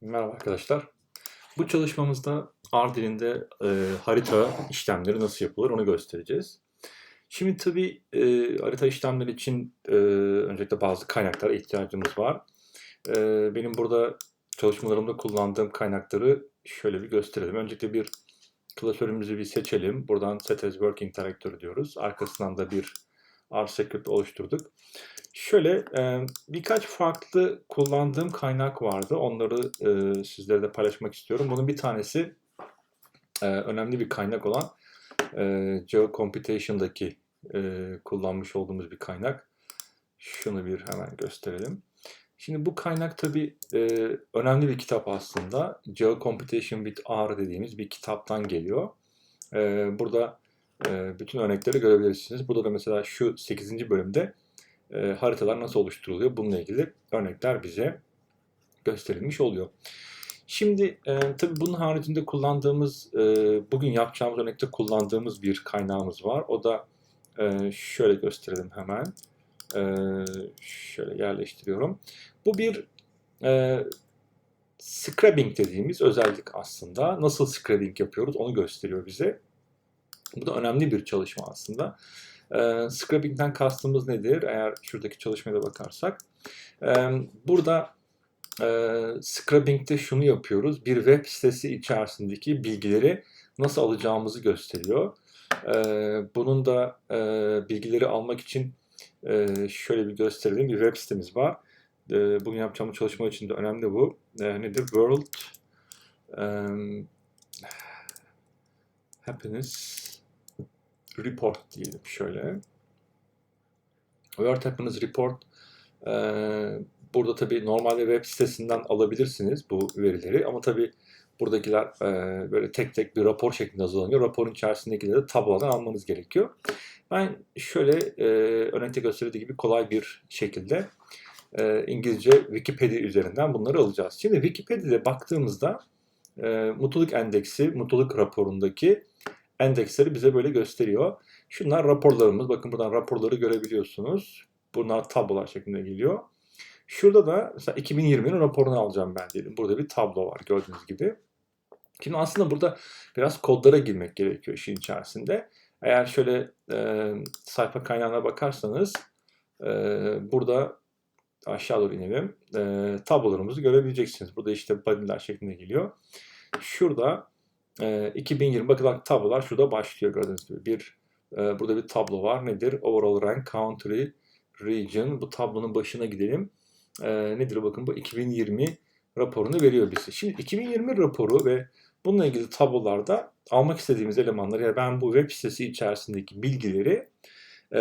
Merhaba arkadaşlar. Bu çalışmamızda R dilinde e, harita işlemleri nasıl yapılır onu göstereceğiz. Şimdi tabii e, harita işlemleri için e, öncelikle bazı kaynaklara ihtiyacımız var. E, benim burada çalışmalarımda kullandığım kaynakları şöyle bir gösterelim. Öncelikle bir klasörümüzü bir seçelim. Buradan Set as Working Directory diyoruz. Arkasından da bir R script oluşturduk. Şöyle e, birkaç farklı kullandığım kaynak vardı. Onları e, sizlere de paylaşmak istiyorum. Bunun bir tanesi e, önemli bir kaynak olan e, GeoComputation'daki e, kullanmış olduğumuz bir kaynak. Şunu bir hemen gösterelim. Şimdi bu kaynak tabii e, önemli bir kitap aslında. GeoComputation with R dediğimiz bir kitaptan geliyor. E, burada e, bütün örnekleri görebilirsiniz. Burada da mesela şu 8. bölümde e, haritalar nasıl oluşturuluyor bununla ilgili örnekler bize gösterilmiş oluyor. Şimdi e, tabii bunun haricinde kullandığımız, e, bugün yapacağımız örnekte kullandığımız bir kaynağımız var. O da e, şöyle gösterelim hemen. E, şöyle yerleştiriyorum. Bu bir e, scrubbing dediğimiz özellik aslında. Nasıl scrubbing yapıyoruz onu gösteriyor bize. Bu da önemli bir çalışma aslında. E, scrubbing'den kastımız nedir? Eğer şuradaki çalışmaya da bakarsak. E, burada e, scrubbing'de şunu yapıyoruz. Bir web sitesi içerisindeki bilgileri nasıl alacağımızı gösteriyor. E, bunun da e, bilgileri almak için e, şöyle bir gösterelim. Bir web sitemiz var. E, bugün yapacağımız çalışma için de önemli bu. E, nedir? World um, Happiness Report diyelim şöyle. World Happiness Report e, burada tabii normalde web sitesinden alabilirsiniz bu verileri ama tabii buradakiler e, böyle tek tek bir rapor şeklinde hazırlanıyor. Raporun içerisindekileri tablodan almanız gerekiyor. Ben şöyle e, örnekte gösterdiği gibi kolay bir şekilde e, İngilizce Wikipedia üzerinden bunları alacağız. Şimdi Wikipedia'da baktığımızda e, mutluluk endeksi, mutluluk raporundaki endeksleri bize böyle gösteriyor. Şunlar raporlarımız. Bakın buradan raporları görebiliyorsunuz. Bunlar tablolar şeklinde geliyor. Şurada da mesela 2020'nin raporunu alacağım ben diyelim. Burada bir tablo var gördüğünüz gibi. Şimdi aslında burada biraz kodlara girmek gerekiyor işin içerisinde. Eğer şöyle e, sayfa kaynağına bakarsanız e, burada aşağı doğru inelim. E, tablolarımızı görebileceksiniz. Burada işte body'ler şeklinde geliyor. Şurada e, 2020 bakın tablolar şurada başlıyor gördüğünüz gibi. Bir e, burada bir tablo var. Nedir? Overall rank, country, region. Bu tablonun başına gidelim. E, nedir bakın bu 2020 raporunu veriyor bize. Şimdi 2020 raporu ve bununla ilgili tablolarda almak istediğimiz elemanları yani ben bu web sitesi içerisindeki bilgileri e,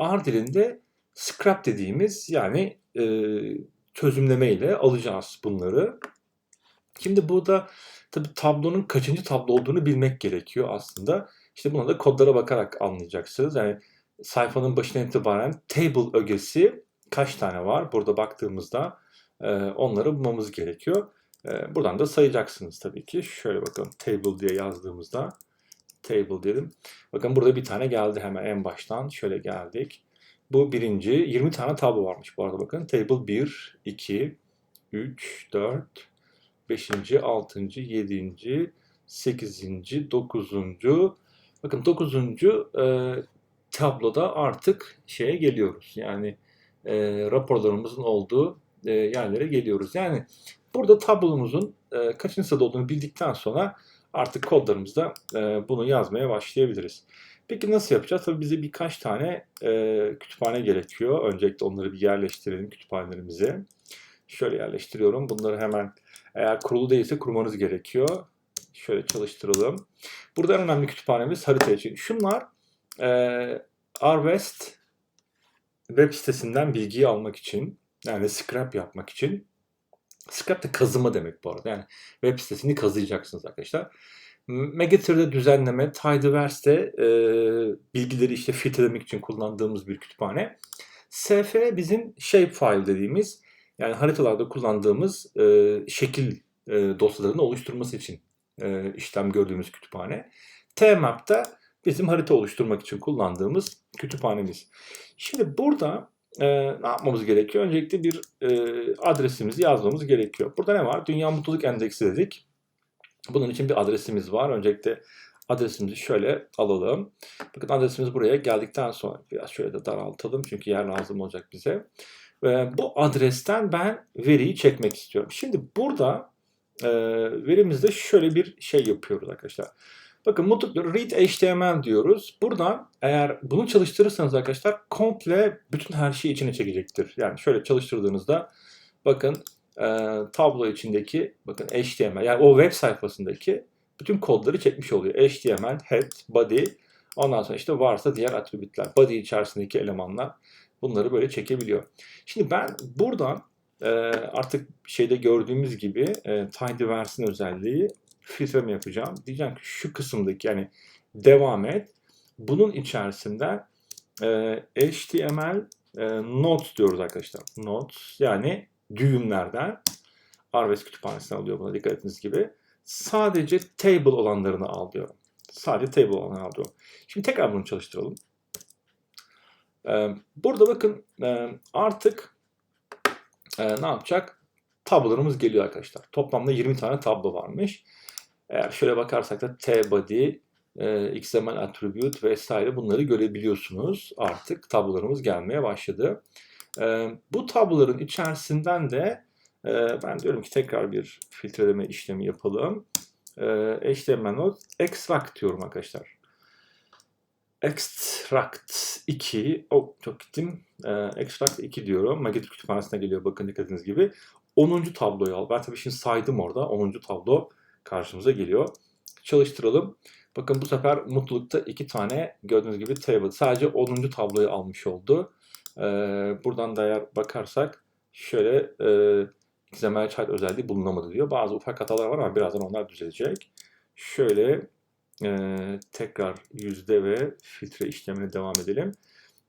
R dilinde scrap dediğimiz yani e, çözümleme ile alacağız bunları. Şimdi burada tabi tablonun kaçıncı tablo olduğunu bilmek gerekiyor aslında. İşte buna da kodlara bakarak anlayacaksınız. Yani sayfanın başına itibaren table ögesi kaç tane var? Burada baktığımızda e, onları bulmamız gerekiyor. E, buradan da sayacaksınız tabii ki. Şöyle bakın table diye yazdığımızda table dedim. Bakın burada bir tane geldi hemen en baştan. Şöyle geldik. Bu birinci. 20 tane tablo varmış bu arada bakın. Table 1, 2, 3, 4, 5. 6. 7. 8. 9. Bakın 9. E, tabloda artık şeye geliyoruz. Yani e, raporlarımızın olduğu e, yerlere geliyoruz. Yani burada tablomuzun e, kaçıncı sırada olduğunu bildikten sonra artık kodlarımızda e, bunu yazmaya başlayabiliriz. Peki nasıl yapacağız? Tabii bize birkaç tane e, kütüphane gerekiyor. Öncelikle onları bir yerleştirelim kütüphanelerimize. Şöyle yerleştiriyorum. Bunları hemen eğer kurulu değilse kurmanız gerekiyor. Şöyle çalıştıralım. Burada en önemli kütüphanemiz harita için. Şunlar e, Arvest web sitesinden bilgiyi almak için yani scrap yapmak için scrap de kazıma demek bu arada. Yani web sitesini kazıyacaksınız arkadaşlar. Megatir'de düzenleme, Tidyverse'de e, bilgileri işte filtrelemek için kullandığımız bir kütüphane. SF bizim shapefile dediğimiz yani haritalarda kullandığımız e, şekil e, dosyalarını oluşturması için e, işlem gördüğümüz kütüphane. Tmap da bizim harita oluşturmak için kullandığımız kütüphanemiz. Şimdi burada e, ne yapmamız gerekiyor? Öncelikle bir e, adresimizi yazmamız gerekiyor. Burada ne var? Dünya Mutluluk Endeksi dedik. Bunun için bir adresimiz var. Öncelikle adresimizi şöyle alalım. Bakın adresimiz buraya geldikten sonra biraz şöyle de daraltalım çünkü yer lazım olacak bize. Ve bu adresten ben veriyi çekmek istiyorum. Şimdi burada e, verimizde şöyle bir şey yapıyoruz arkadaşlar. Bakın mutluluk read HTML diyoruz. Buradan eğer bunu çalıştırırsanız arkadaşlar komple bütün her şeyi içine çekecektir. Yani şöyle çalıştırdığınızda bakın e, tablo içindeki bakın HTML yani o web sayfasındaki bütün kodları çekmiş oluyor. HTML, head, body ondan sonra işte varsa diğer atribütler. Body içerisindeki elemanlar bunları böyle çekebiliyor. Şimdi ben buradan e, artık şeyde gördüğümüz gibi e, tidyverse'in özelliği filtreme yapacağım. Diyeceğim ki şu kısımdaki yani devam et. Bunun içerisinde e, HTML e, note diyoruz arkadaşlar. Note yani düğümlerden RVS kütüphanesinden alıyor buna dikkat ettiğiniz gibi. Sadece table olanlarını al diyorum. Sadece table olanlarını al diyorum. Şimdi tekrar bunu çalıştıralım. Ee, burada bakın e, artık e, ne yapacak? Tablolarımız geliyor arkadaşlar. Toplamda 20 tane tablo varmış. Eğer şöyle bakarsak da T-body, e, XML attribute vesaire bunları görebiliyorsunuz. Artık tablolarımız gelmeye başladı. Bu tabloların içerisinden de ben diyorum ki tekrar bir filtreleme işlemi yapalım. HTML node extract diyorum arkadaşlar. Extract 2, oh, çok gittim. E, extract 2 diyorum. Magnetic kütüphanesine geliyor bakın dikkatiniz gibi. 10. tabloyu al. Ben tabii şimdi saydım orada. 10. tablo karşımıza geliyor. Çalıştıralım. Bakın bu sefer mutlulukta iki tane gördüğünüz gibi table. Sadece 10. tabloyu almış oldu. Ee, buradan da eğer bakarsak şöyle e, XML child özelliği bulunamadı diyor. Bazı ufak hatalar var ama birazdan onlar düzelecek. Şöyle e, tekrar yüzde ve filtre işlemine devam edelim.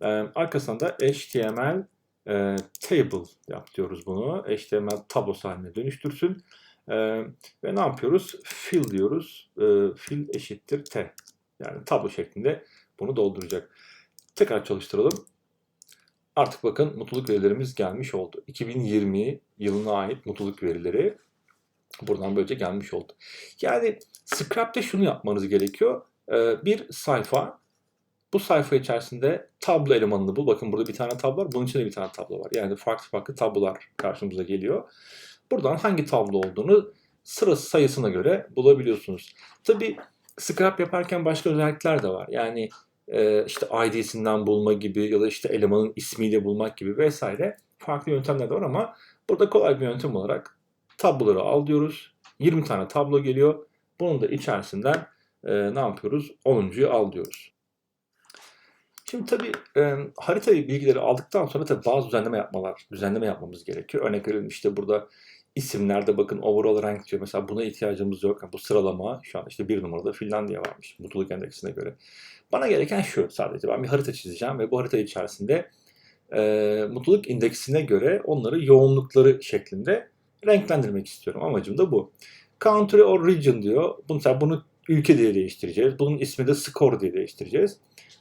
E, arkasında da HTML e, table yap diyoruz bunu. HTML tablosu haline dönüştürsün. E, ve ne yapıyoruz? Fill diyoruz. E, fill eşittir t. Yani tablo şeklinde bunu dolduracak. Tekrar çalıştıralım. Artık bakın mutluluk verilerimiz gelmiş oldu. 2020 yılına ait mutluluk verileri buradan böylece gelmiş oldu. Yani Scrap'te şunu yapmanız gerekiyor. E, bir sayfa bu sayfa içerisinde tablo elemanını bul. Bakın burada bir tane tablo var. Bunun içinde bir tane tablo var. Yani farklı farklı tablolar karşımıza geliyor. Buradan hangi tablo olduğunu sırası sayısına göre bulabiliyorsunuz. Tabi scrap yaparken başka özellikler de var. Yani e, işte ID'sinden bulma gibi ya da işte elemanın ismiyle bulmak gibi vesaire farklı yöntemler de var ama burada kolay bir yöntem olarak tabloları al diyoruz. 20 tane tablo geliyor. Bunun da içerisinden e, ne yapıyoruz? 10.yu al diyoruz. Şimdi tabii e, harita bilgileri aldıktan sonra tabii bazı düzenleme yapmalar, düzenleme yapmamız gerekiyor. Örnek verelim işte burada isimlerde bakın overall rank diyor. Mesela buna ihtiyacımız yok. Yani bu sıralama şu an işte bir numarada Finlandiya varmış mutluluk endeksine göre. Bana gereken şu sadece. Ben bir harita çizeceğim ve bu harita içerisinde e, mutluluk indeksine göre onları yoğunlukları şeklinde renklendirmek istiyorum. Amacım da bu. Country or region diyor. Bunu, bunu ülke diye değiştireceğiz. Bunun ismi de score diye değiştireceğiz.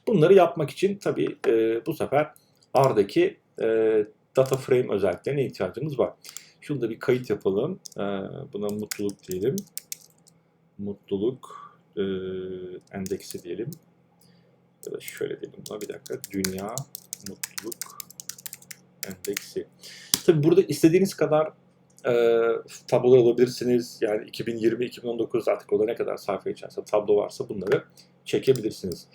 Bunları yapmak için tabii e, bu sefer R'daki e, data frame özelliklerine ihtiyacımız var. Şunu da bir kayıt yapalım. Ee, buna mutluluk diyelim. Mutluluk e, endeksi diyelim. Ya da şöyle diyelim buna bir dakika. Dünya mutluluk endeksi. Tabi burada istediğiniz kadar e, tablolar alabilirsiniz. Yani 2020-2019 artık o da ne kadar sayfa içerisinde tablo varsa bunları çekebilirsiniz.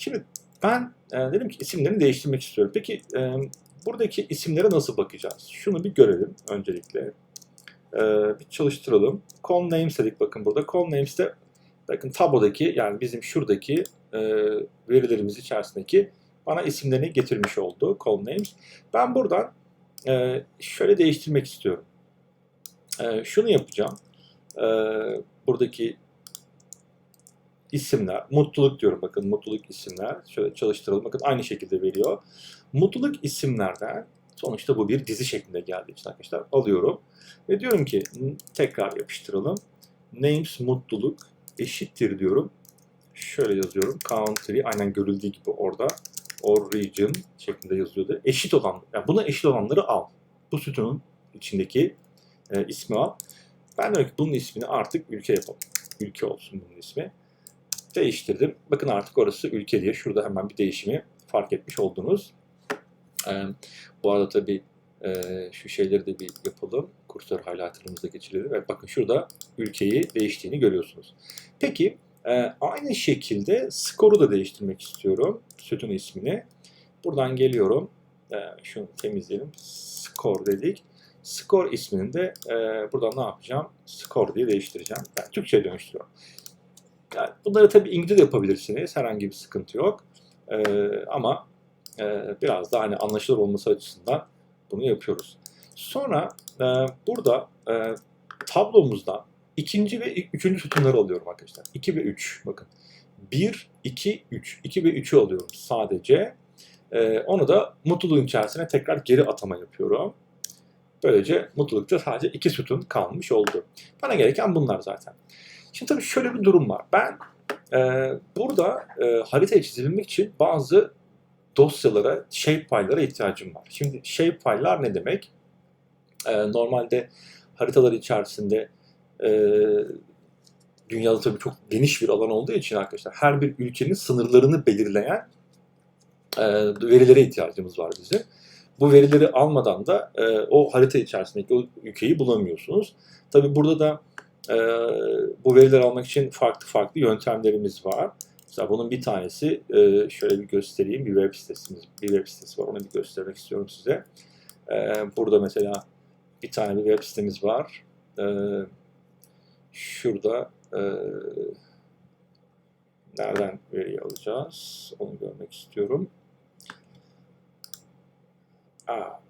Şimdi ben e, dedim ki isimlerini değiştirmek istiyorum. Peki e, buradaki isimlere nasıl bakacağız? Şunu bir görelim öncelikle. Ee, bir çalıştıralım. Call names dedik bakın burada. Call names'te bakın tablodaki yani bizim şuradaki e, verilerimiz içerisindeki bana isimlerini getirmiş oldu. Call names. Ben buradan e, şöyle değiştirmek istiyorum. E, şunu yapacağım. E, buradaki isimler, mutluluk diyorum bakın mutluluk isimler. Şöyle çalıştıralım bakın aynı şekilde veriyor. Mutluluk isimlerden sonuçta bu bir dizi şeklinde geldiği için arkadaşlar alıyorum. Ve diyorum ki tekrar yapıştıralım. Names mutluluk eşittir diyorum. Şöyle yazıyorum. Country aynen görüldüğü gibi orada or region şeklinde yazıyordu. Eşit olan, yani buna eşit olanları al. Bu sütunun içindeki e, ismi al. Ben diyorum ki bunun ismini artık ülke yapalım. Ülke olsun bunun ismi. Değiştirdim. Bakın artık orası ülke diye. Şurada hemen bir değişimi fark etmiş oldunuz. E, bu arada tabii e, şu şeyleri de bir yapalım. Kursör highlighter'ımızda geçirelim. Evet bakın şurada ülkeyi değiştiğini görüyorsunuz. Peki e, aynı şekilde skoru da değiştirmek istiyorum. Sütun ismini. Buradan geliyorum. E, şunu temizleyelim. Skor dedik. Skor ismini de e, buradan ne yapacağım? Skor diye değiştireceğim. Yani Türkçe'ye dönüştürüyorum. Yani bunları tabii İngilizce de yapabilirsiniz. Herhangi bir sıkıntı yok. E, ama e, biraz da hani anlaşılır olması açısından bunu yapıyoruz. Sonra e, burada e, tablomuzda ikinci ve üçüncü sütunları alıyorum arkadaşlar. 2 ve 3 bakın. 1, 2, 3. 2 ve 3'ü alıyorum sadece. E, onu da mutluluğun içerisine tekrar geri atama yapıyorum. Böylece mutlulukta sadece iki sütun kalmış oldu. Bana gereken bunlar zaten. Şimdi tabii şöyle bir durum var. Ben e, burada e, haritayı çizebilmek için bazı dosyalara, shapefile'lara ihtiyacım var. Şimdi shapefile'lar ne demek? Ee, normalde haritalar içerisinde e, dünyada tabii çok geniş bir alan olduğu için arkadaşlar her bir ülkenin sınırlarını belirleyen e, verilere ihtiyacımız var bizim. Bu verileri almadan da e, o harita içerisindeki o ülkeyi bulamıyorsunuz. Tabii burada da e, bu verileri almak için farklı farklı yöntemlerimiz var. Mesela bunun bir tanesi e, şöyle bir göstereyim. Bir web sitesimiz, bir web sitesi var. Onu bir göstermek istiyorum size. E, burada mesela bir tane bir web sitemiz var. E, şurada nereden veri alacağız? Onu görmek istiyorum. Aa.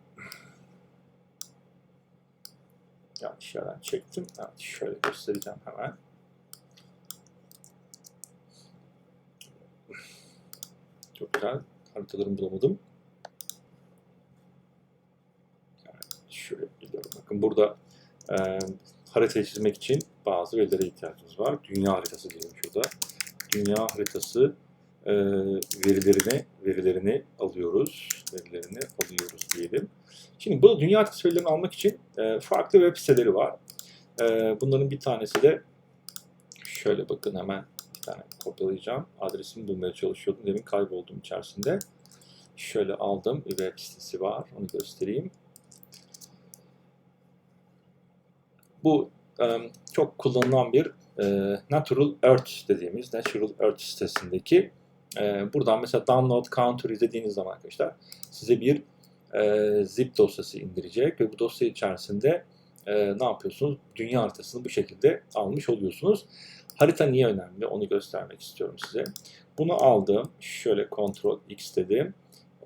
Yanlış yerden çektim. Evet, şöyle göstereceğim hemen. Çok güzel. Haritalarımı bulamadım. Evet, şöyle gidiyorum. Bakın burada e, haritayı çizmek için bazı verilere ihtiyacımız var. Dünya haritası diyelim şurada. Dünya haritası e, verilerini verilerini alıyoruz. Verilerini alıyoruz diyelim. Şimdi bu dünya haritası verilerini almak için e, farklı web siteleri var. E, bunların bir tanesi de şöyle bakın hemen tane kopyalayacağım. Adresimi bulmaya çalışıyordum. Demin kayboldum içerisinde. Şöyle aldım. Bir web sitesi var. Onu göstereyim. Bu çok kullanılan bir Natural Earth dediğimiz Natural Earth sitesindeki buradan mesela download counter dediğiniz zaman arkadaşlar size bir zip dosyası indirecek ve bu dosya içerisinde ne yapıyorsunuz? Dünya haritasını bu şekilde almış oluyorsunuz. Harita niye önemli onu göstermek istiyorum size. Bunu aldım. Şöyle Ctrl X dedim.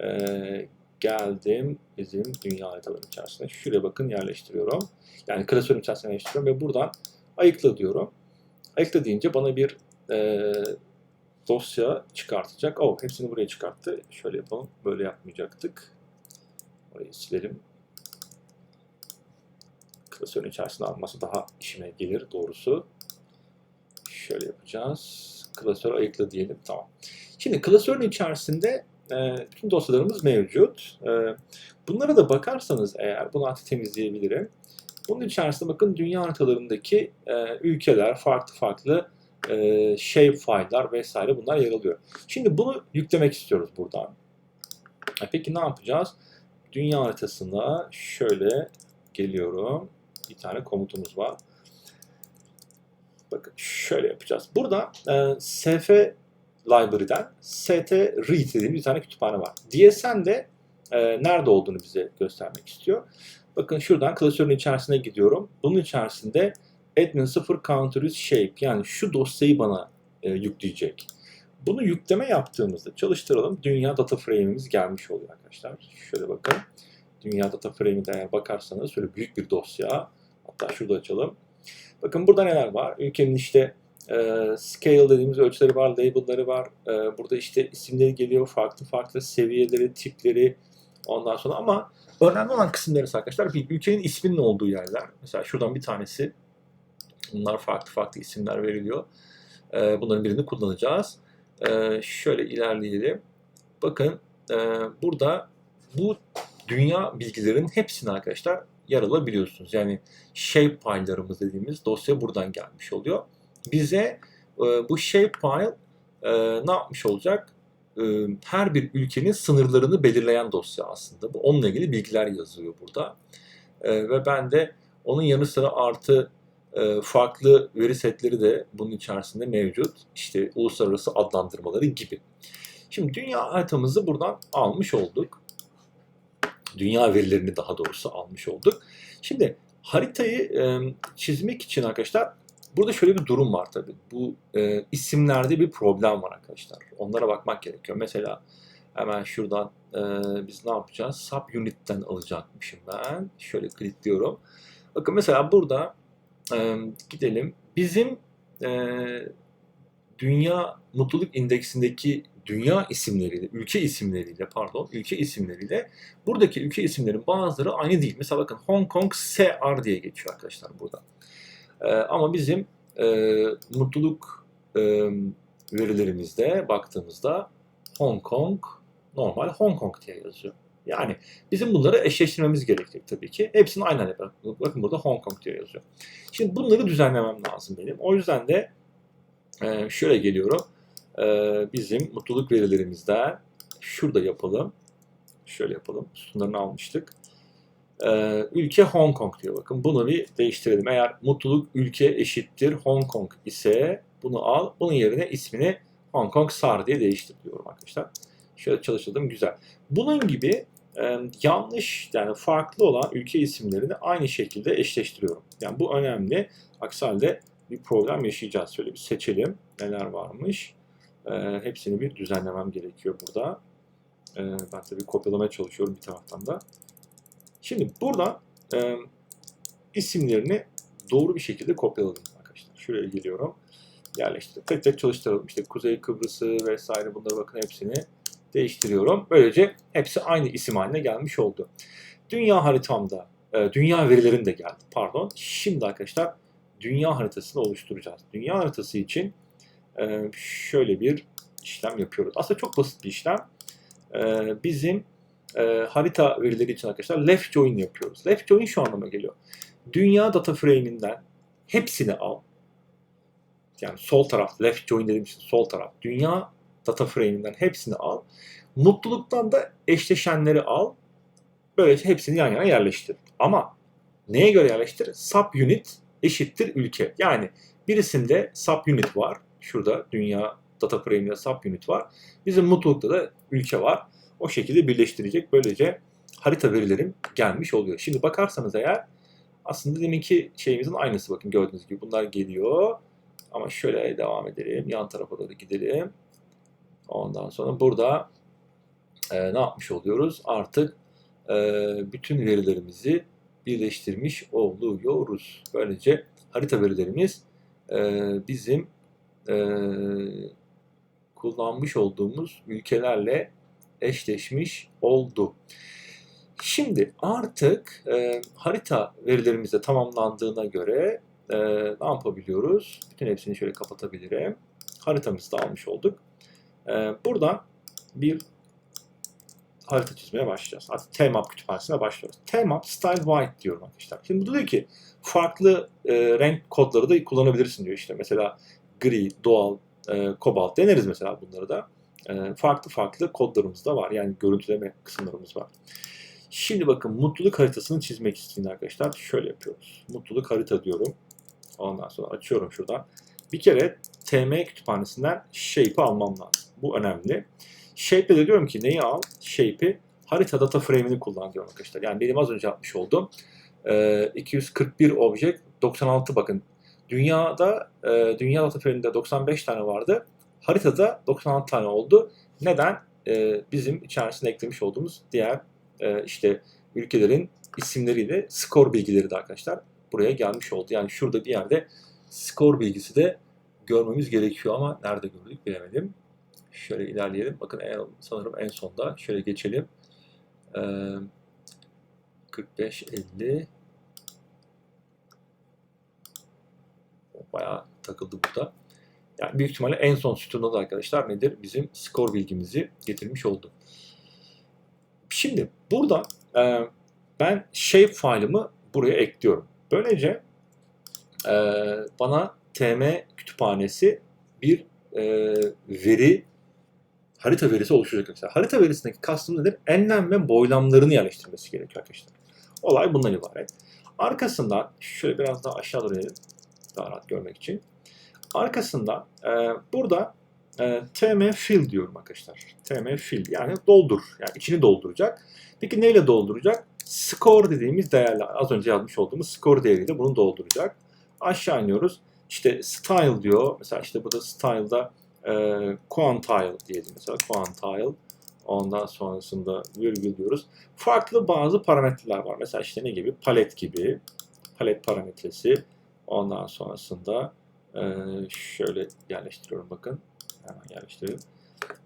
Ee, geldim bizim dünya haritaları içerisine. Şuraya bakın yerleştiriyorum. Yani klasörün içerisine yerleştiriyorum ve buradan ayıkla diyorum. Ayıkla deyince bana bir e, dosya çıkartacak. Oh hepsini buraya çıkarttı. Şöyle yapalım. Böyle yapmayacaktık. Orayı silelim. Klasörün içerisine alması daha işime gelir doğrusu. Şöyle yapacağız. Klasör ayıkla diyelim. Tamam. Şimdi klasörün içerisinde e, bütün dosyalarımız mevcut. E, bunlara da bakarsanız eğer, bunu artık temizleyebilirim. Bunun içerisinde bakın dünya haritalarındaki e, ülkeler, farklı farklı e, shape file'lar vesaire bunlar yer alıyor. Şimdi bunu yüklemek istiyoruz buradan. E, peki ne yapacağız? Dünya haritasına şöyle geliyorum. Bir tane komutumuz var. Bakın şöyle yapacağız. Burada e, SF Library'den st read dediğim bir tane kütüphane var. DSN de e, nerede olduğunu bize göstermek istiyor. Bakın şuradan klasörün içerisine gidiyorum. Bunun içerisinde admin 0 counter shape yani şu dosyayı bana e, yükleyecek. Bunu yükleme yaptığımızda çalıştıralım. Dünya data frame'imiz gelmiş oluyor arkadaşlar. Şöyle bakın. Dünya data frame'de bakarsanız şöyle büyük bir dosya. Hatta şurada açalım. Bakın burada neler var? Ülkenin işte e, scale dediğimiz ölçüleri var, label'ları var. E, burada işte isimleri geliyor, farklı farklı seviyeleri, tipleri ondan sonra ama önemli olan kısımları arkadaşlar bir ülkenin isminin olduğu yerler. Mesela şuradan bir tanesi bunlar farklı farklı isimler veriliyor. E, bunların birini kullanacağız. E, şöyle ilerleyelim. Bakın e, burada bu dünya bilgilerin hepsini arkadaşlar yer alabiliyorsunuz. Yani shapefile'larımız dediğimiz dosya buradan gelmiş oluyor. Bize e, bu shapefile e, ne yapmış olacak? E, her bir ülkenin sınırlarını belirleyen dosya aslında. Bu onunla ilgili bilgiler yazıyor burada. E, ve ben de onun yanı sıra artı farklı veri setleri de bunun içerisinde mevcut. İşte uluslararası adlandırmaları gibi. Şimdi dünya haritamızı buradan almış olduk. Dünya verilerini daha doğrusu almış olduk. Şimdi haritayı çizmek için arkadaşlar burada şöyle bir durum var tabii. Bu e, isimlerde bir problem var arkadaşlar. Onlara bakmak gerekiyor. Mesela hemen şuradan e, biz ne yapacağız? Subunit'ten alacakmışım ben. Şöyle klikliyorum. Bakın mesela burada e, gidelim. Bizim e, dünya mutluluk indeksindeki dünya isimleriyle, ülke isimleriyle pardon, ülke isimleriyle buradaki ülke isimlerin bazıları aynı değil. Mesela bakın Hong Kong SR diye geçiyor arkadaşlar burada. E, ama bizim e, mutluluk e, verilerimizde baktığımızda Hong Kong normal Hong Kong diye yazıyor. Yani bizim bunları eşleştirmemiz gerekecek tabii ki. Hepsini aynı anda bakın. Burada Hong Kong diye yazıyor. Şimdi bunları düzenlemem lazım benim. O yüzden de e, şöyle geliyorum. E, bizim mutluluk verilerimizden şurada yapalım. Şöyle yapalım. Sütunlarını almıştık. E, ülke Hong Kong diyor. Bakın bunu bir değiştirelim. Eğer mutluluk ülke eşittir Hong Kong ise bunu al. Bunun yerine ismini Hong Kong SAR diye değiştir diyorum arkadaşlar. Şöyle çalıştırdım. Güzel. Bunun gibi e, yanlış yani farklı olan ülke isimlerini aynı şekilde eşleştiriyorum. Yani bu önemli. Aksi halde bir problem yaşayacağız. Şöyle bir seçelim. Neler varmış. E, hepsini bir düzenlemem gerekiyor burada. E, ben tabii kopyalamaya çalışıyorum bir taraftan da. Şimdi burada e, isimlerini doğru bir şekilde kopyaladım arkadaşlar. Şuraya geliyorum. Yerleştirdim. Tek tek çalıştıralım. İşte Kuzey Kıbrıs'ı vesaire bunları bakın hepsini değiştiriyorum. Böylece hepsi aynı isim haline gelmiş oldu. Dünya haritamda, e, dünya verilerim de geldi pardon. Şimdi arkadaşlar dünya haritasını oluşturacağız. Dünya haritası için e, şöyle bir işlem yapıyoruz. Aslında çok basit bir işlem. E, bizim harita verileri için arkadaşlar left join yapıyoruz. Left join şu anlama geliyor. Dünya data frame'inden hepsini al. Yani sol taraf, left join dediğim için sol taraf. Dünya data frame'inden hepsini al. Mutluluktan da eşleşenleri al. Böylece hepsini yan yana yerleştir. Ama neye göre yerleştir? Subunit eşittir ülke. Yani birisinde subunit var. Şurada dünya data frame'inde subunit var. Bizim mutlulukta da ülke var. O şekilde birleştirecek. Böylece harita verilerim gelmiş oluyor. Şimdi bakarsanız eğer aslında deminki şeyimizin aynısı bakın gördüğünüz gibi bunlar geliyor. Ama şöyle devam edelim. Yan tarafa doğru gidelim. Ondan sonra burada e, ne yapmış oluyoruz? Artık e, bütün verilerimizi birleştirmiş oluyoruz. Böylece harita verilerimiz e, bizim e, kullanmış olduğumuz ülkelerle eşleşmiş oldu. Şimdi artık e, harita verilerimiz de tamamlandığına göre e, ne yapabiliyoruz? Bütün hepsini şöyle kapatabilirim. Haritamızı da almış olduk. E, buradan bir harita çizmeye başlayacağız. Artık Tmap kütüphanesine başlıyoruz. Tmap Style White diyorum arkadaşlar. Şimdi burada diyor ki farklı e, renk kodları da kullanabilirsin diyor işte. Mesela gri, doğal, e, kobalt deneriz mesela bunları da. E, farklı farklı kodlarımız da var. Yani görüntüleme kısımlarımız var. Şimdi bakın mutluluk haritasını çizmek isteyin arkadaşlar. Şöyle yapıyoruz. Mutluluk harita diyorum. Ondan sonra açıyorum şuradan. Bir kere TM kütüphanesinden shape'i almam lazım. Bu önemli. Shape'de de diyorum ki neyi al? Shape'i harita data frame'ini kullan diyorum arkadaşlar. Yani benim az önce yapmış olduğum e, 241 object 96 bakın. Dünyada e, dünya data frame'inde 95 tane vardı. Haritada 96 tane oldu. Neden? E, bizim içerisine eklemiş olduğumuz diğer e, işte ülkelerin isimleriyle skor bilgileri de arkadaşlar buraya gelmiş oldu. Yani şurada bir yerde skor bilgisi de görmemiz gerekiyor ama nerede gördük bilemedim. Şöyle ilerleyelim. Bakın en, sanırım en sonda. Şöyle geçelim. Ee, 45, 50. Bayağı takıldı burada. Yani büyük ihtimalle en son sütunda da arkadaşlar nedir? Bizim skor bilgimizi getirmiş oldu. Şimdi burada e, ben shape file'ımı buraya ekliyorum. Böylece e, bana tm kütüphanesi bir e, veri harita verisi oluşturacak mesela. Harita verisindeki kastım nedir? Enlem ve boylamlarını yerleştirmesi gerekiyor arkadaşlar. Olay bundan ibaret. Arkasından şöyle biraz daha aşağı doğru inelim. Daha rahat görmek için. Arkasından e, burada e, tm fill diyorum arkadaşlar. tm fill yani doldur. Yani içini dolduracak. Peki neyle dolduracak? Score dediğimiz değerler. Az önce yazmış olduğumuz score değeriyle bunu dolduracak. Aşağı iniyoruz. İşte style diyor. Mesela işte burada style'da e, quantile diyelim mesela. Quantile. Ondan sonrasında virgül diyoruz. Farklı bazı parametreler var. Mesela işte ne gibi? Palet gibi. Palet parametresi. Ondan sonrasında e, şöyle yerleştiriyorum bakın. Hemen yerleştirelim.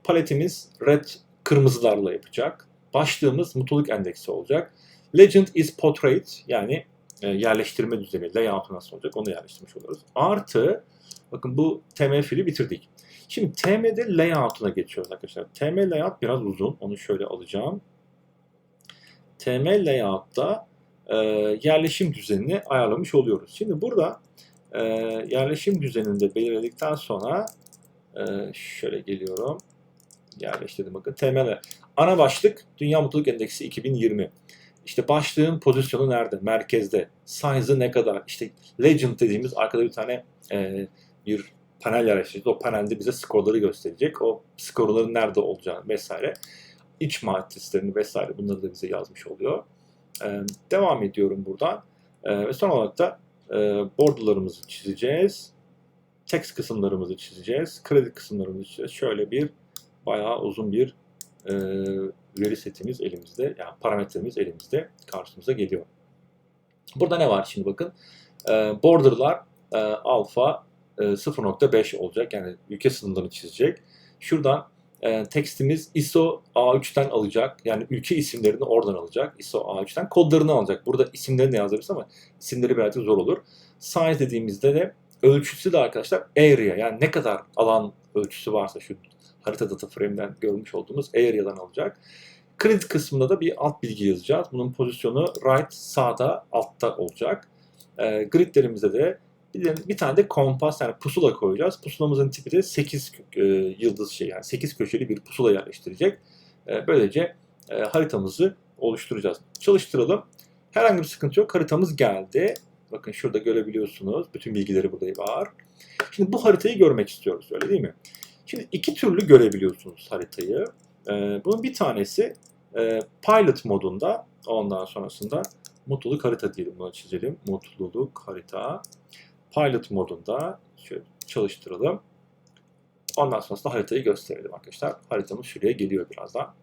Paletimiz red kırmızılarla yapacak. Başlığımız mutluluk endeksi olacak. Legend is portrait yani yerleştirme düzeni, layout'u nasıl olacak onu yerleştirmiş oluyoruz. Artı bakın bu TM fili bitirdik. Şimdi TM'de layout'una geçiyoruz arkadaşlar. TM layout biraz uzun. Onu şöyle alacağım. TM layout'ta e, yerleşim düzenini ayarlamış oluyoruz. Şimdi burada e, yerleşim düzeninde belirledikten sonra e, şöyle geliyorum. Yerleştirdim bakın. TML. Ana başlık Dünya Mutluluk Endeksi 2020. İşte başlığın pozisyonu nerede? Merkezde. Size'ı ne kadar? İşte Legend dediğimiz arkada bir tane e, bir panel yerleştireceğiz. O panelde bize skorları gösterecek. O skorların nerede olacağını vesaire. iç matrislerini vesaire bunları da bize yazmış oluyor. E, devam ediyorum buradan. E, ve son olarak da e, borderlarımızı çizeceğiz. Text kısımlarımızı çizeceğiz. Kredi kısımlarımızı çizeceğiz. Şöyle bir bayağı uzun bir e, veri setimiz elimizde, yani parametremiz elimizde karşımıza geliyor. Burada ne var şimdi bakın. E, borderlar e, alfa e, 0.5 olacak. Yani ülke sınırlarını çizecek. Şuradan e, tekstimiz ISO A3'ten alacak. Yani ülke isimlerini oradan alacak. ISO A3'ten kodlarını alacak. Burada isimlerini yazabiliriz ama isimleri birazcık zor olur. Size dediğimizde de ölçüsü de arkadaşlar area yani ne kadar alan ölçüsü varsa şu harita data frame'den görmüş olduğumuz area'dan alacak. Kredi kısmında da bir alt bilgi yazacağız. Bunun pozisyonu right sağda altta olacak. E, gridlerimizde de bir tane de kompas yani pusula koyacağız. Pusulamızın tipi de 8 e, yıldız şey yani 8 köşeli bir pusula yerleştirecek. E, böylece e, haritamızı oluşturacağız. Çalıştıralım. Herhangi bir sıkıntı yok. Haritamız geldi. Bakın şurada görebiliyorsunuz. Bütün bilgileri burada var. Şimdi bu haritayı görmek istiyoruz öyle değil mi? Şimdi iki türlü görebiliyorsunuz haritayı. Ee, bunun bir tanesi e, pilot modunda ondan sonrasında mutluluk harita diyelim bunu çizelim. Mutluluk harita. Pilot modunda şöyle çalıştıralım. Ondan sonrasında haritayı gösterelim arkadaşlar. Haritamız şuraya geliyor birazdan.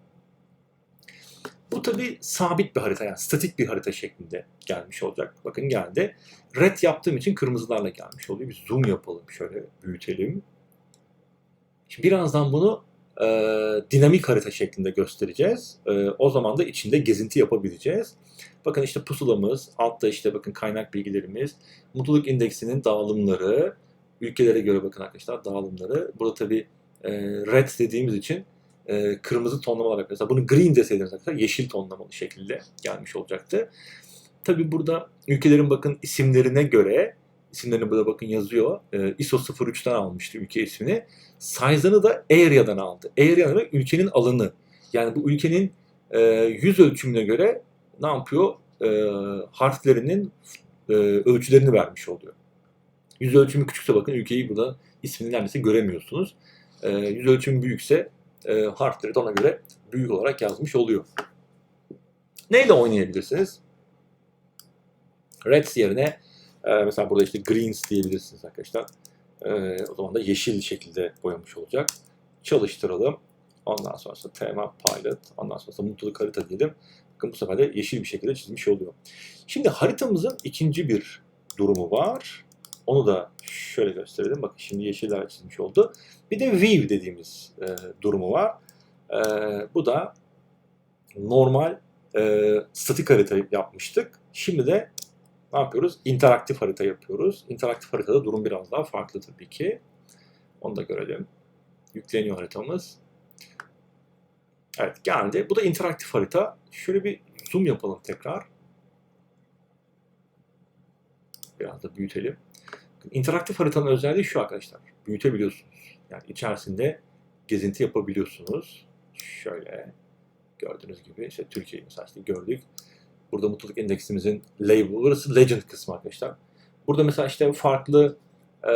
Bu tabi sabit bir harita yani statik bir harita şeklinde gelmiş olacak. Bakın geldi. Red yaptığım için kırmızılarla gelmiş oluyor. Bir zoom yapalım şöyle büyütelim. Şimdi birazdan bunu e, dinamik harita şeklinde göstereceğiz. E, o zaman da içinde gezinti yapabileceğiz. Bakın işte pusulamız, altta işte bakın kaynak bilgilerimiz, mutluluk indeksinin dağılımları, ülkelere göre bakın arkadaşlar dağılımları. Burada tabi e, red dediğimiz için e, kırmızı tonlama olarak mesela bunu green deseydiniz arkadaşlar yeşil tonlamalı şekilde gelmiş olacaktı. Tabi burada ülkelerin bakın isimlerine göre isimlerini burada bakın yazıyor. E, ISO 03'ten almıştı ülke ismini. Size'ını da Area'dan aldı. Area da ülkenin alanı. Yani bu ülkenin e, yüz ölçümüne göre ne yapıyor? E, harflerinin e, ölçülerini vermiş oluyor. Yüz ölçümü küçükse bakın ülkeyi burada ismini neredeyse göremiyorsunuz. E, yüz ölçümü büyükse e, harfleri de ona göre büyük olarak yazmış oluyor. Neyle oynayabilirsiniz? Reds yerine e, mesela burada işte greens diyebilirsiniz arkadaşlar. E, o zaman da yeşil şekilde boyamış olacak. Çalıştıralım. Ondan sonrasında tema pilot, ondan sonrasında mutluluk harita diyelim. Bakın bu sefer de yeşil bir şekilde çizmiş oluyor. Şimdi haritamızın ikinci bir durumu var. Onu da şöyle gösterelim. Bakın şimdi yeşiller çizmiş oldu. Bir de view dediğimiz e, durumu var. E, bu da normal e, statik harita yapmıştık. Şimdi de ne yapıyoruz? İnteraktif harita yapıyoruz. İnteraktif haritada durum biraz daha farklı tabii ki. Onu da görelim. Yükleniyor haritamız. Evet geldi. Bu da interaktif harita. Şöyle bir zoom yapalım tekrar. Biraz da büyütelim. İnteraktif haritanın özelliği şu arkadaşlar. Büyütebiliyorsunuz. Yani içerisinde gezinti yapabiliyorsunuz. Şöyle gördüğünüz gibi işte Türkiye'yi mesela işte gördük. Burada mutluluk indeksimizin label. Burası legend kısmı arkadaşlar. Burada mesela işte farklı e,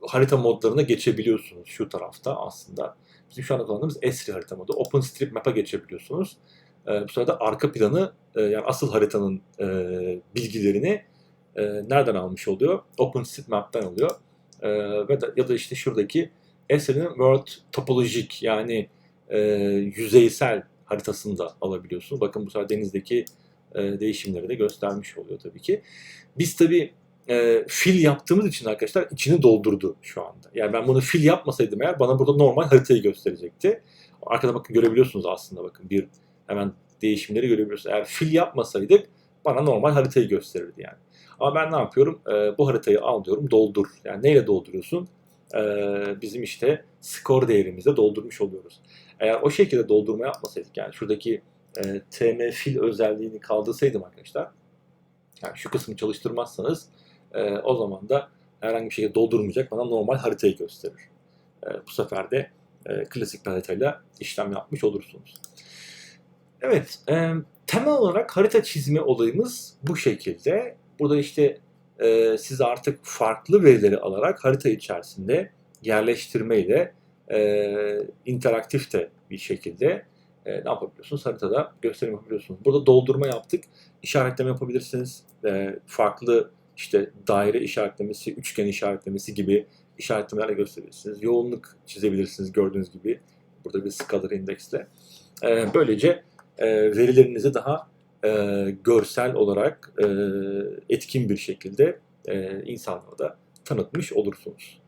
harita modlarına geçebiliyorsunuz şu tarafta aslında. Bizim şu anda kullandığımız Esri harita modu. OpenStreetMap'a geçebiliyorsunuz. E, bu sırada arka planı e, yani asıl haritanın e, bilgilerini e, nereden almış oluyor? OpenStreetMap'ten alıyor. E, ve da, ya da işte şuradaki Esri'nin World Topolojik yani e, yüzeysel haritasını da alabiliyorsunuz. Bakın bu sefer denizdeki e, değişimleri de göstermiş oluyor tabii ki. Biz tabii e, fil yaptığımız için arkadaşlar içini doldurdu şu anda. Yani ben bunu fil yapmasaydım eğer bana burada normal haritayı gösterecekti. Arkada bakın görebiliyorsunuz aslında bakın bir hemen değişimleri görebiliyorsunuz. Eğer fil yapmasaydık bana normal haritayı gösterirdi yani. Ama ben ne yapıyorum? E, bu haritayı al diyorum doldur. Yani neyle dolduruyorsun? E, bizim işte skor değerimizde doldurmuş oluyoruz. Eğer o şekilde doldurma yapmasaydık yani şuradaki e, tm fil özelliğini kaldırsaydım arkadaşlar yani şu kısmı çalıştırmazsanız e, o zaman da herhangi bir şekilde doldurmayacak bana normal haritayı gösterir. E, bu sefer de e, klasik bir haritayla işlem yapmış olursunuz. Evet, e, temel olarak harita çizme olayımız bu şekilde. Burada işte e, siz artık farklı verileri alarak harita içerisinde yerleştirmeyle e, interaktif de bir şekilde e, ne yapabiliyorsunuz? Haritada gösterim yapabiliyorsunuz. Burada doldurma yaptık. İşaretleme yapabilirsiniz. E, farklı işte daire işaretlemesi, üçgen işaretlemesi gibi işaretlemelerle gösterebilirsiniz. Yoğunluk çizebilirsiniz gördüğünüz gibi. Burada bir scalar indeksle. E, böylece e, verilerinizi daha e, görsel olarak e, etkin bir şekilde e, insanlara da tanıtmış olursunuz.